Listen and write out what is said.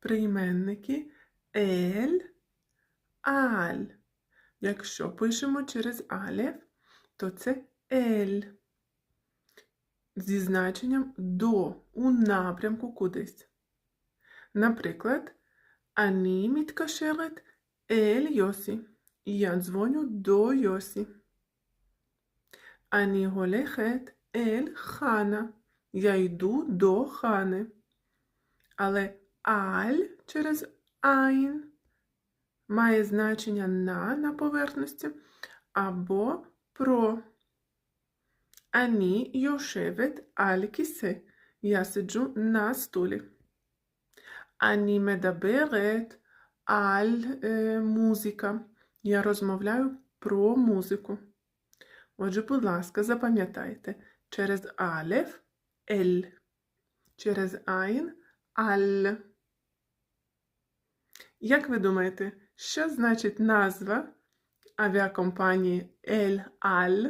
прийменники ель, аль. Якщо пишемо через алєв, то це ель. Зі значенням до у напрямку кудись. Наприклад, ані міткашелет ель Йосі. Я дзвоню до Йосі. Ані голехет ель хана. Я йду до хани. Але аль через айн має значення на на поверхності або про. Ані йошевет аль кісе. Я сиджу на стулі. Ані медаберет аль е, музика. Я розмовляю про музику. Отже, будь ласка, запам'ятайте, через алеф ель, через айн аль. Як ви думаєте, що значить назва авіакомпанії Ель Аль?